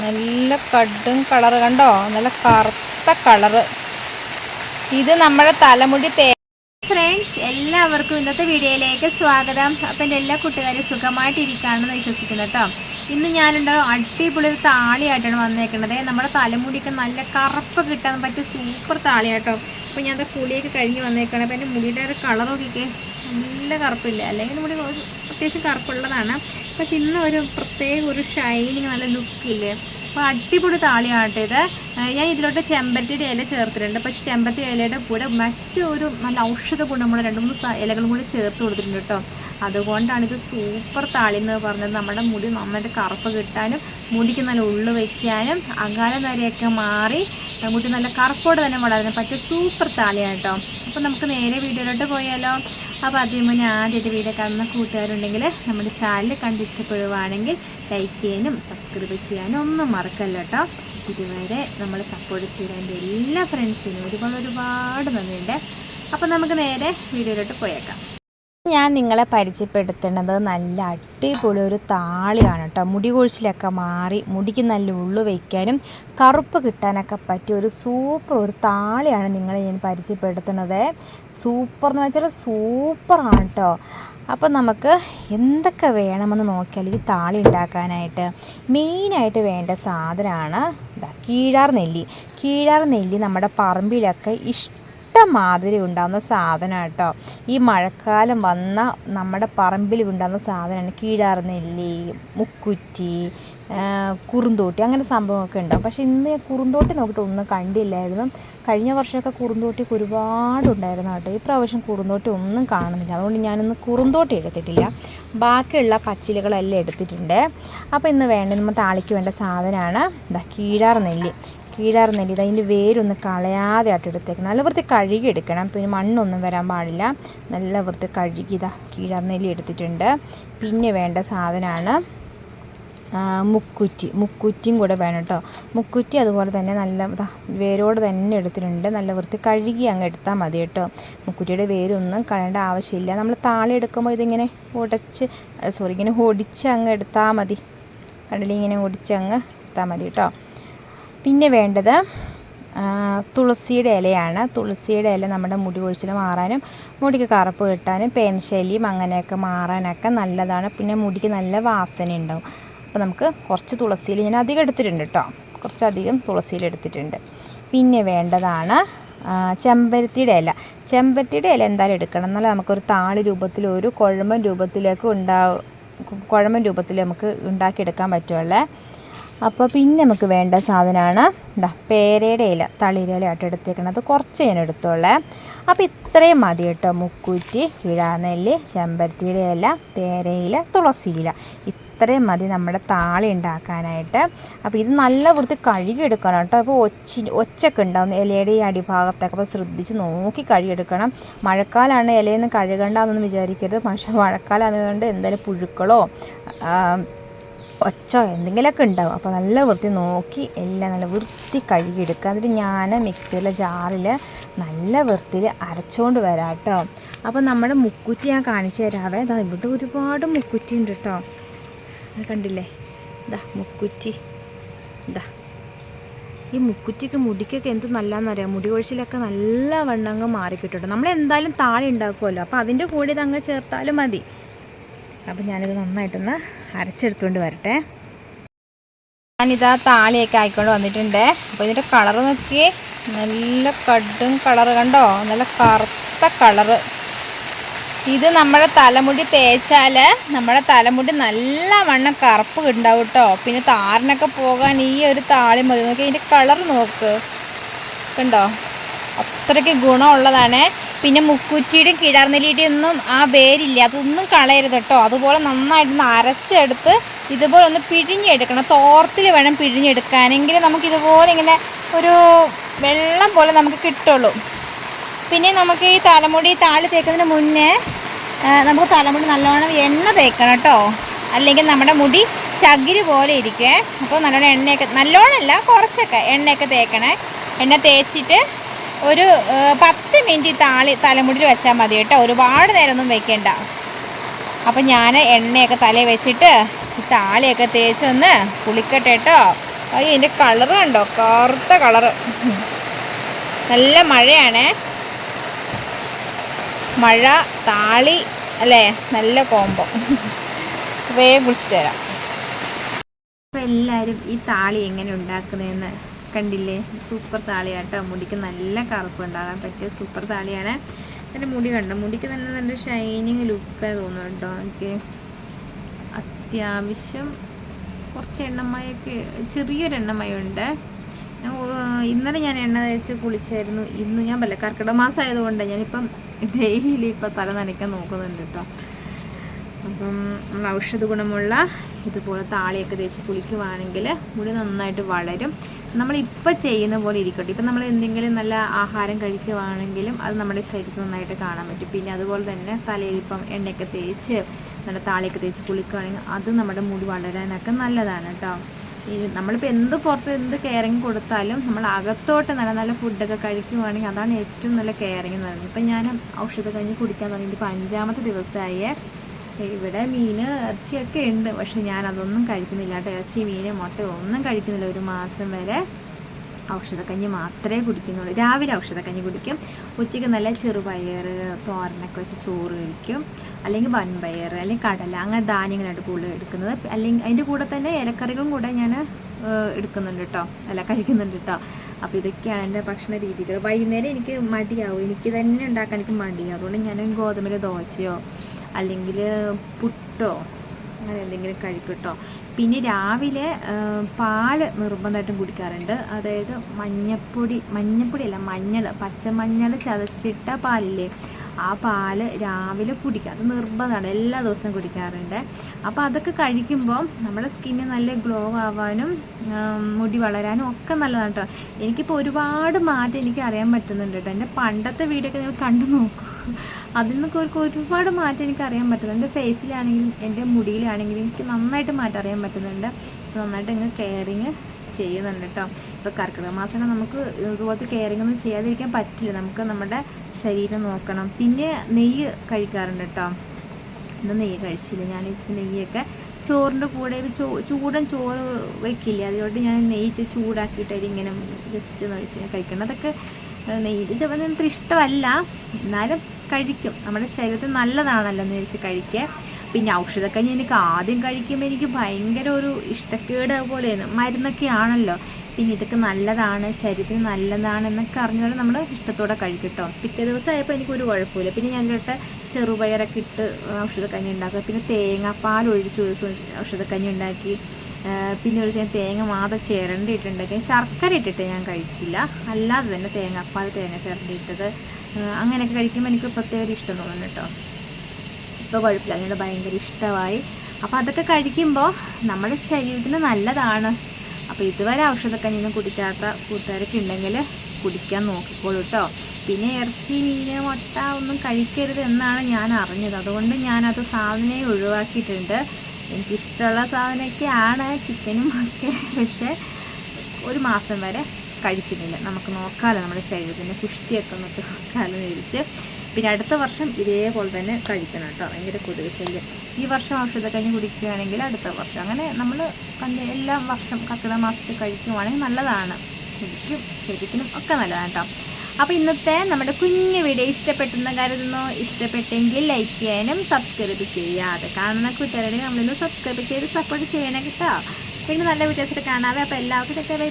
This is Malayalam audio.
നല്ല കടും കളർ കണ്ടോ? നല്ല കറുത്ത കളറ്. ഇത് നമ്മുടെ തലമുടി തേ ഫ്രണ്ട്സ് എല്ലാവർക്കും ഇന്നത്തെ വീഡിയോയിലേക്ക് സ്വാഗതം. അപ്പം എന്റെ എല്ലാ കുട്ടുകാരും സുഖമായിട്ടിരിക്കുകയാണെന്ന് വിശ്വസിക്കുന്നു കേട്ടോ. ഇന്ന് ഞാനുണ്ടോ അടിപൊളി ഒരു താളിയായിട്ടാണ് വന്നേക്കുന്നത് നമ്മുടെ തലമുടിക്ക് നല്ല കറുപ്പ് കിട്ടാൻ പറ്റിയ സൂപ്പർ താളിയാട്ടോ. അപ്പോൾ ഞാൻ കുളിയൊക്കെ കഴിഞ്ഞ് വന്നേക്കണം. അപ്പോൾ എന്റെ മുടിയുടെ ഒരു കളർ നോക്കിക്കേ. നല്ല കറുപ്പില്ല? അല്ലെങ്കിൽ മുടി അത്യാവശ്യം കറുപ്പുള്ളതാണ്. പക്ഷെ ഇന്ന് ഒരു പ്രത്യേക ഒരു ഷൈനിങ് നല്ല ലുക്കില്ലേ അപ്പോൾ അടിപൊളി താളിയാട്ടെ ഇത്. ഞാൻ ഇതിലോട്ട് ചെമ്പരത്തിയുടെ ഇല ചേർത്തിട്ടുണ്ട്. പക്ഷേ ചെമ്പരത്തി ഇലയുടെ കൂടെ മറ്റൊരു നല്ല ഔഷധ ഗുണമുള്ള രണ്ട് മൂന്ന് ഇലകളും കൂടി ചേർത്ത് കൊടുത്തിട്ടുണ്ട് കേട്ടോ. അതുകൊണ്ടാണ് ഇത് സൂപ്പർ താളി എന്ന് പറഞ്ഞത്. നമ്മുടെ മുടി നന്നായിട്ട് കറുപ്പ് കിട്ടാനും മുടിക്ക് നല്ല ഉള്ളു വയ്ക്കാനും അകാല നരയൊക്കെ മാറി മുടി നല്ല കറുപ്പോടെ തന്നെ വളരാനും പറ്റിയ സൂപ്പർ താളിയാണ് കേട്ടോ അപ്പോൾ നമുക്ക് നേരെ വീഡിയോയിലോട്ട് പോയാലോ. അപ്പോൾ അതിന് മുന്നേ ആദ്യമായിട്ട് വീഡിയോ കാണുന്ന കൂട്ടുകാരുണ്ടെങ്കിൽ നമ്മുടെ ചാനൽ കണ്ട് ഇഷ്ടപ്പെടുവാണെങ്കിൽ ലൈക്ക് ചെയ്യാനും സബ്സ്ക്രൈബ് ചെയ്യാനും ഒന്നും മറക്കല്ല കേട്ടോ. ഇതുവരെ നമ്മൾ സപ്പോർട്ട് ചെയ്ത എന്റെ എല്ലാ ഫ്രണ്ട്സിനും ഒരുപാട് ഒരുപാട് നന്ദിയുണ്ട്. അപ്പോൾ നമുക്ക് നേരെ വീഡിയോയിലോട്ട് പോയേക്കാം. ഞാൻ നിങ്ങളെ പരിചയപ്പെടുത്തുന്നത് നല്ല അടിപൊളി ഒരു താളിയാണ് കേട്ടോ മുടി കൊഴിച്ചിലൊക്കെ മാറി മുടിക്ക് നല്ല ഉള്ളു വയ്ക്കാനും കറുപ്പ് കിട്ടാനൊക്കെ പറ്റിയ ഒരു സൂപ്പർ ഒരു താളിയാണ് നിങ്ങളെ ഞാൻ പരിചയപ്പെടുത്തുന്നത്. സൂപ്പർ എന്ന് വെച്ചാൽ സൂപ്പറാണ് കേട്ടോ അപ്പം നമുക്ക് എന്തൊക്കെ വേണമെന്ന് നോക്കിയാൽ ഈ താളി ഉണ്ടാക്കാനായിട്ട് മെയിനായിട്ട് വേണ്ട സാധനമാണ് കീഴാർ നെല്ലി. കീഴാർ നെല്ലി നമ്മുടെ പറമ്പിലൊക്കെ ഇഷ്ടം മാതിരി ഉണ്ടാകുന്ന സാധനം കേട്ടോ ഈ മഴക്കാലം വന്ന നമ്മുടെ പറമ്പിൽ ഉണ്ടാകുന്ന സാധനമാണ് കീഴാർ നെല്ലി മുക്കുറ്റി കുറുന്തോട്ടി അങ്ങനെ സംഭവമൊക്കെ ഉണ്ടാവും. പക്ഷേ ഇന്ന് കുറുന്തോട്ടി നോക്കിയിട്ട് ഒന്നും കണ്ടില്ലായിരുന്നു. കഴിഞ്ഞ വർഷമൊക്കെ കുറുന്തോട്ടിക്ക് ഒരുപാടുണ്ടായിരുന്നു കേട്ടോ. ഈ പ്രാവശ്യം കുറുന്തോട്ടി ഒന്നും കാണുന്നില്ല. അതുകൊണ്ട് ഞാനൊന്ന് കുറുന്തോട്ടി എടുത്തിട്ടില്ല. ബാക്കിയുള്ള പച്ചിലകളെല്ലാം എടുത്തിട്ടുണ്ട്. അപ്പോൾ ഇന്ന് വേണ്ട നമ്മൾ താളിക്ക് വേണ്ട സാധനമാണ് ഇതാ കീഴാർ നെല്ലി കീഴാർ നെല്ലി ഇത് അതിന്റെ വേരൊന്ന് കളയാതെ ആയിട്ട് നല്ല വൃത്തി കഴുകി എടുക്കണം. പിന്നെ മണ്ണൊന്നും വരാൻ പാടില്ല. നല്ല വൃത്തി കഴുകി ഇതാ കീഴാർ നെല്ലി എടുത്തിട്ടുണ്ട്. പിന്നെ വേണ്ട സാധനമാണ് മുക്കുറ്റി. മുക്കുറ്റിയും കൂടെ വേണം കേട്ടോ. മുക്കുറ്റി അതുപോലെ തന്നെ നല്ല വേരോട് തന്നെ എടുത്തിട്ടുണ്ട്. നല്ല വൃത്തി കഴുകി അങ്ങ് എടുത്താൽ മതി കേട്ടോ. മുക്കുറ്റിയുടെ വേരൊന്നും കളയേണ്ട ആവശ്യമില്ല. നമ്മൾ താളി എടുക്കുമ്പോൾ ഇതിങ്ങനെ ഉടച്ച് സോറി ഇങ്ങനെ ഒടിച്ച് അങ്ങ് എടുത്താൽ മതി. കടലിങ്ങനെ ഒടിച്ച് അങ്ങ് എടുത്താൽ മതി കേട്ടോ. പിന്നെ വേണ്ടത് തുളസിയുടെ ഇലയാണ്. തുളസിയുടെ ഇല നമ്മുടെ മുടി കൊഴിച്ചിൽ മാറാനും മുടിക്ക് കറുപ്പ് കിട്ടാനും പേൻശല്യം അങ്ങനെയൊക്കെ മാറാനൊക്കെ നല്ലതാണ്. പിന്നെ മുടിക്ക് നല്ല വാസന ഉണ്ടാവും അപ്പോൾ നമുക്ക് കുറച്ച് തുളസിയിൽ ഞാൻ അധികം എടുത്തിട്ടുണ്ട് കേട്ടോ കുറച്ചധികം തുളസിയിൽ എടുത്തിട്ടുണ്ട്. പിന്നെ വേണ്ടതാണ് ചെമ്പരത്തിയുടെ ഇല. ചെമ്പരത്തിയുടെ ഇല എന്തായാലും എടുക്കണം. എന്നാലും നമുക്കൊരു താളി രൂപത്തിൽ ഒരു കുഴമ്പൻ രൂപത്തിലേക്ക് ഉണ്ടാവും കുഴമ്പൻ രൂപത്തിൽ നമുക്ക് ഉണ്ടാക്കിയെടുക്കാൻ പറ്റുമല്ലേ അപ്പോൾ പിന്നെ നമുക്ക് വേണ്ട സാധനമാണ് എന്താ പേരയുടെ ഇല തളിരിലയായിട്ട് എടുത്തേക്കണത്. കുറച്ച് ഞാൻ എടുത്തോളേ. അപ്പോൾ ഇത്രയും മതി കേട്ടോ മുക്കൂറ്റി കിഴാനെല്ല് ചെമ്പരത്തിയുടെ ഇല പേരയില തുളസിയില. ഇത്രയും മതി നമ്മുടെ താളി ഉണ്ടാക്കാനായിട്ട്. അപ്പോൾ ഇത് നല്ല വൃത്തി കഴുകിയെടുക്കണം കേട്ടോ. അപ്പോൾ ഒച്ചി ഒച്ചൊക്കെ ഉണ്ടാവും ഇലയുടെ ഈ അടിഭാഗത്തൊക്കെ. അപ്പോൾ ശ്രദ്ധിച്ച് നോക്കി കഴുകിയെടുക്കണം. മഴക്കാലമാണ് ഇലയൊന്നും കഴുകണ്ടെന്നൊന്നും വിചാരിക്കരുത്. പക്ഷേ മഴക്കാലം അതുകൊണ്ട് എന്തായാലും പുഴുക്കളോ ഒച്ചോ എന്തെങ്കിലുമൊക്കെ ഉണ്ടാവും. അപ്പോൾ നല്ല വൃത്തി നോക്കി എല്ലാം നല്ല വൃത്തി കഴുകിയെടുക്കുക. എന്നിട്ട് ഞാൻ മിക്സിയിലെ ജാറിൽ നല്ല വൃത്തിയിൽ അരച്ചുകൊണ്ട് വരാം കേട്ടോ. അപ്പോൾ നമ്മുടെ മുക്കുറ്റി ഞാൻ കാണിച്ചു തരാവേ. ഇതാ ഇവിടെ ഒരുപാട് മുക്കുറ്റി ഉണ്ട് കേട്ടോ. അത് കണ്ടില്ലേ? ഇതാ മുക്കുറ്റി. ഇതാ ഈ മുക്കുറ്റിക്ക് മുടിക്കൊക്കെ എന്ത് നല്ലതെന്നറിയാം മുടി കൊഴിച്ചിലൊക്കെ നല്ല വണ്ണങ്ങ് മാറിക്കിട്ടും നമ്മൾ എന്തായാലും താളി ഉണ്ടാക്കുമല്ലോ. അപ്പോൾ അതിന്റെ കൂടെ ഇതങ്ങ് ചേർത്താലും മതി. അപ്പോൾ ഞാനിത് നന്നായിട്ടൊന്ന് അരച്ചെടുത്തുകൊണ്ട് വരട്ടെ. ഞാനിതാ താളിയൊക്കെ ആയിക്കൊണ്ട് വന്നിട്ടുണ്ട്. അപ്പോൾ ഇതിന്റെ കളർ നോക്കിയേ നല്ല കടും കളർ കണ്ടോ? നല്ല കറുത്ത കളറ്. ഇത് നമ്മുടെ തലമുടി തേച്ചാൽ നമ്മുടെ തലമുടി നല്ല വണ്ണം കറുപ്പ് ഉണ്ടാവും കേട്ടോ. പിന്നെ താരനൊക്കെ പോകാൻ ഈ ഒരു താളി മതി. നോക്കി ഇതിന്റെ കളർ നോക്ക്. കണ്ടോ? അത്രയ്ക്ക് ഗുണമുള്ളതാണ്. പിന്നെ മുക്കുറ്റിയുടെയും കിടർന്നലിയുടെയും ഒന്നും ആ വേരില്ല? അതൊന്നും കളയരുത് കേട്ടോ. അതുപോലെ നന്നായിട്ടൊന്ന് അരച്ചെടുത്ത് ഇതുപോലെ ഒന്ന് പിഴിഞ്ഞെടുക്കണം. തോർത്തിൽ വേണം പിഴിഞ്ഞെടുക്കാനെങ്കിൽ നമുക്ക് ഇതുപോലെ ഇങ്ങനെ ഒരു വെള്ളം പോലെ നമുക്ക് കിട്ടുള്ളൂ. പിന്നെ നമുക്ക് ഈ തലമുടി താളി തേക്കുന്നതിന് മുന്നേ നമുക്ക് തലമുടി നല്ലോണം എണ്ണ തേക്കണം കേട്ടോ. അല്ലെങ്കിൽ നമ്മുടെ മുടി ചകിരി പോലെ ഇരിക്കേ. അപ്പോൾ നല്ലോണം എണ്ണയൊക്കെ നല്ലോണമല്ല കുറച്ചൊക്കെ എണ്ണയൊക്കെ തേക്കണേ. എണ്ണ തേച്ചിട്ട് ഒരു പത്ത് മിനിറ്റ് താളി തലമുടിയിൽ വെച്ചാൽ മതി കേട്ടോ. ഒരുപാട് നേരമൊന്നും വെക്കേണ്ട. അപ്പം ഞാൻ എണ്ണയൊക്കെ തലയിൽ വെച്ചിട്ട് ഈ താളിയൊക്കെ തേച്ചൊന്ന് കുളിക്കട്ടെ കേട്ടോ. അയ്യോ ഇതിന്റെ കളറ് കണ്ടോ? കറുത്ത കളറ് നല്ല മഴയാണേ. മഴ താളി അല്ലേ? നല്ല കോമ്പോ വേഗം കുളിച്ചിട്ട് വരാം. അപ്പോൾ എല്ലാവരും ഈ താളി എങ്ങനെ ഉണ്ടാക്കുന്നതെന്ന് കണ്ടില്ലേ? സൂപ്പർ താളിയാട്ടോ. മുടിക്ക് നല്ല കറുപ്പ് ഉണ്ടാകാൻ പറ്റിയ സൂപ്പർ താളിയാണ്. എന്റെ മുടി കണ്ടോ? മുടിക്ക് തന്നെ നല്ല ഷൈനിങ് ലുക്ക് തോന്നുന്നു കേട്ടോ എനിക്ക് അത്യാവശ്യം കുറച്ച് എണ്ണമയൊക്കെ ചെറിയൊരു എണ്ണമയുണ്ട്. ഇന്നലെ ഞാൻ എണ്ണ തേച്ച് കുളിച്ചായിരുന്നു. ഇന്ന് ഞാൻ പല കർക്കിടക മാസം ആയതുകൊണ്ട് ഞാനിപ്പം ഡെയിലി ഇപ്പം തല നനയ്ക്കാൻ നോക്കുന്നുണ്ട് കേട്ടോ അപ്പം നമ്മൾ ഔഷധ ഗുണമുള്ള ഇതുപോലെ താളിയൊക്കെ തേച്ച് കുളിക്കുവാണെങ്കിൽ മുടി നന്നായിട്ട് വളരും. നമ്മളിപ്പോൾ ചെയ്യുന്ന പോലെ ഇരിക്കട്ടെ. ഇപ്പം നമ്മൾ എന്തെങ്കിലും നല്ല ആഹാരം കഴിക്കുകയാണെങ്കിലും അത് നമ്മുടെ ശരീരത്തിൽ നന്നായിട്ട് കാണാൻ പറ്റും. പിന്നെ അതുപോലെ തന്നെ തലയിൽ ഇപ്പം എണ്ണയൊക്കെ തേച്ച് നല്ല താളിയൊക്കെ തേച്ച് കുളിക്കുകയാണെങ്കിൽ അത് നമ്മുടെ മുടി വളരാനൊക്കെ നല്ലതാണ് കേട്ടോ ഈ നമ്മളിപ്പോൾ എന്ത് പുറത്ത് എന്ത് കെയറിങ് കൊടുത്താലും നമ്മൾ അകത്തോട്ട് നല്ല നല്ല ഫുഡൊക്കെ കഴിക്കുകയാണെങ്കിൽ അതാണ് ഏറ്റവും നല്ല കെയറിങ് എന്ന് പറയുന്നത്. ഇപ്പം ഞാൻ ഔഷധ കഞ്ഞി കുടിക്കാൻ തുടങ്ങിയിട്ട് ഇപ്പോൾ അഞ്ചാമത്തെ ദിവസമായേ ഇവിടെ മീൻ ഇറച്ചിയൊക്കെ ഉണ്ട്. പക്ഷെ ഞാൻ അതൊന്നും കഴിക്കുന്നില്ല കേട്ടോ. ഇറച്ചി മീൻ മുട്ട ഒന്നും കഴിക്കുന്നില്ല. ഒരു മാസം വരെ ഔഷധക്കഞ്ഞി മാത്രമേ കുടിക്കുന്നുള്ളൂ. രാവിലെ ഔഷധക്കഞ്ഞി കുടിക്കും. ഉച്ചയ്ക്ക് നല്ല ചെറുപയർ തോരനൊക്കെ വെച്ച് ചോറ് കഴിക്കും. അല്ലെങ്കിൽ വൻപയർ അല്ലെങ്കിൽ കടല അങ്ങനെ ധാന്യങ്ങളായിട്ട് കൂടുതൽ എടുക്കുന്നത്. അല്ലെങ്കിൽ അതിന്റെ കൂടെ തന്നെ ഇലക്കറികളും കൂടെ ഞാൻ എടുക്കുന്നുണ്ട് കേട്ടോ. അല്ല കഴിക്കുന്നുണ്ട് കേട്ടോ. അപ്പോൾ ഇതൊക്കെയാണ് എന്റെ ഭക്ഷണ രീതികൾ. വൈകുന്നേരം എനിക്ക് മടിയാവും. എനിക്ക് തന്നെ ഉണ്ടാക്കാൻ എനിക്ക് മടിയാവും. അതുകൊണ്ട് ഞാൻ ഗോതമ്പിന്റെ ദോശയോ അല്ലെങ്കിൽ പുട്ടോ അങ്ങനെ എന്തെങ്കിലും കഴിക്കട്ടോ. പിന്നെ രാവിലെ പാൽ നിർബന്ധമായിട്ടും കുടിക്കാറുണ്ട്. അതായത് മഞ്ഞപ്പൊടി മഞ്ഞപ്പൊടി അല്ല മഞ്ഞൾ പച്ചമഞ്ഞൾ ചതച്ചിട്ട പാലില്ലേ? ആ പാൽ രാവിലെ കുടിക്കുക. അത് നിർബന്ധമാണ്. എല്ലാ ദിവസവും കുടിക്കാറുണ്ട്. അപ്പോൾ അതൊക്കെ കഴിക്കുമ്പോൾ നമ്മുടെ സ്കിന്ന് നല്ല ഗ്ലോ ആവാനും മുടി വളരാനും ഒക്കെ നല്ലതാണ് കേട്ടോ. എനിക്കിപ്പോൾ ഒരുപാട് മാറ്റം എനിക്ക് അറിയാൻ പറ്റുന്നുണ്ട് കേട്ടോ. എന്റെ പണ്ടത്തെ വീഡിയോ ഒക്കെ നിങ്ങൾ കണ്ടു നോക്കൂ. അതിൽ നിന്നൊക്കെ ഒരു ഒരുപാട് മാറ്റം എനിക്ക് അറിയാൻ പറ്റുന്നുണ്ട്. എന്റെ ഫേസിലാണെങ്കിലും എന്റെ മുടിയിലാണെങ്കിലും എനിക്ക് നന്നായിട്ട് മാറ്റം അറിയാൻ പറ്റുന്നുണ്ട്. നന്നായിട്ട് ഇങ്ങനെ കെയറിങ് ചെയ്യുന്നുണ്ട് കേട്ടോ ഇപ്പോൾ കർക്കിടക മാസം നമുക്ക് ഇതുപോലത്തെ കെയറിംഗ് ഒന്നും ചെയ്യാതിരിക്കാൻ പറ്റില്ല. നമുക്ക് നമ്മുടെ ശരീരം നോക്കണം. പിന്നെ നെയ്യ് കഴിക്കാറുണ്ട് കേട്ടോ ഇന്ന് നെയ്യ് കഴിച്ചില്ല. ഞാൻ ഇച്ചിരി നെയ്യൊക്കെ ചോറിന്റെ കൂടെ ചോ ചൂടൻ ചോറ് വെക്കില്ലേ? അതുകൊണ്ട് ഞാൻ നെയ്യ് ചൂടാക്കിയിട്ട് ഇങ്ങനെ ജസ്റ്റ് ഒഴിച്ച് കഴിക്കണം. അതൊക്കെ നെയ്യ് ചിലപ്പോൾ നിങ്ങൾക്ക് ഇഷ്ടമല്ല. എന്നാലും കഴിക്കും. നമ്മുടെ ശരീരത്തിന് നല്ലതാണല്ലോ എന്ന് വെച്ച് കഴിക്കുക പിന്നെ ഔഷധക്കഞ്ഞി എനിക്ക് ആദ്യം കഴിക്കുമ്പോൾ എനിക്ക് ഭയങ്കര ഒരു ഇഷ്ടക്കേട് പോലെയാണ് മരുന്നൊക്കെ ആണല്ലോ. പിന്നെ ഇതൊക്കെ നല്ലതാണ് ശരീരത്തിന് നല്ലതാണ് എന്നൊക്കെ അറിഞ്ഞാലും നമ്മൾ ഇഷ്ടത്തോടെ കഴിക്കട്ടോ കേട്ടോ പിറ്റേ ദിവസം ആയപ്പോൾ എനിക്കൊരു കുഴപ്പമില്ല പിന്നെ ഞാൻ കേട്ട ചെറുപയറൊക്കെ ഇട്ട് ഔഷധക്കഞ്ഞി ഉണ്ടാക്കുക. പിന്നെ തേങ്ങാപ്പാൽ ഒഴിച്ച് ദിവസം ഔഷധക്കഞ്ഞി ഉണ്ടാക്കി. പിന്നെ ഒരു ഞാൻ തേങ്ങ മാത്രം ചിരണ്ടി ഇട്ടുണ്ടാക്കി ശർക്കര ഇട്ടിട്ട് ഞാൻ കഴിച്ചില്ല. അല്ലാതെ തന്നെ തേങ്ങാപ്പാൽ തേങ്ങ ചിരണ്ടി അങ്ങനെയൊക്കെ കഴിക്കുമ്പോൾ എനിക്ക് പ്രത്യേക ഇഷ്ടം തോന്നുന്നു കേട്ടോ ഇപ്പോൾ കുഴപ്പമില്ല. അതിനോട് ഭയങ്കര ഇഷ്ടമായി. അപ്പോൾ അതൊക്കെ കഴിക്കുമ്പോൾ നമ്മുടെ ശരീരത്തിന് നല്ലതാണ്. അപ്പോൾ ഇതുവരെ ഔഷധമൊക്കെ നിന്ന് കുടിക്കാത്ത കൂട്ടുകാരൊക്കെ ഉണ്ടെങ്കിൽ കുടിക്കാൻ നോക്കിക്കോളൂ കേട്ടോ പിന്നെ ഇറച്ചി മീന് മുട്ട ഒന്നും കഴിക്കരുത് എന്നാണ് ഞാൻ അറിഞ്ഞത്. അതുകൊണ്ട് ഞാനത് സാധനമേ ഒഴിവാക്കിയിട്ടുണ്ട്. എനിക്കിഷ്ടമുള്ള സാധനമൊക്കെയാണ് ചിക്കനും ഒക്കെ. പക്ഷേ ഒരു മാസം വരെ കഴിക്കുന്നില്ല. നമുക്ക് നോക്കാമല്ലോ നമ്മുടെ ശരീരത്തിന്റെ പുഷ്ടിയൊക്കെ നമുക്ക് നോക്കാമല്ലോ വിരിച്ച് പിന്നെ അടുത്ത വർഷം ഇതേപോലെ തന്നെ കഴിക്കണം കേട്ടോ. ഭയങ്കര കൊതുക് ശല്യം. ഈ വർഷം ഔഷധക്കഞ്ഞി കുടിക്കുകയാണെങ്കിൽ അടുത്ത വർഷം. അങ്ങനെ നമ്മൾ കണ്ട് എല്ലാ വർഷം കർക്കിടക മാസത്തിൽ കഴിക്കുവാണെങ്കിൽ നല്ലതാണ്. ശരിക്കും ശരീരത്തിനും ഒക്കെ നല്ലതാണ് കേട്ടോ. അപ്പോൾ ഇന്നത്തെ നമ്മുടെ കുഞ്ഞു വീഡിയോ ഇഷ്ടപ്പെട്ടെന്ന് കരുതുന്നു. ഇഷ്ടപ്പെട്ടെങ്കിൽ ലൈക്ക് ചെയ്യാനും സബ്സ്ക്രൈബ് ചെയ്യാതെ കാണുന്ന കൂട്ടുകാരുടെ നമ്മളിന്ന് സബ്സ്ക്രൈബ് ചെയ്ത് സപ്പോർട്ട് ചെയ്യണം കേട്ടോ. പിന്നെ നല്ല വീഡിയോസിൽ കാണാവേ അപ്പോൾ എല്ലാവർക്കും ബൈ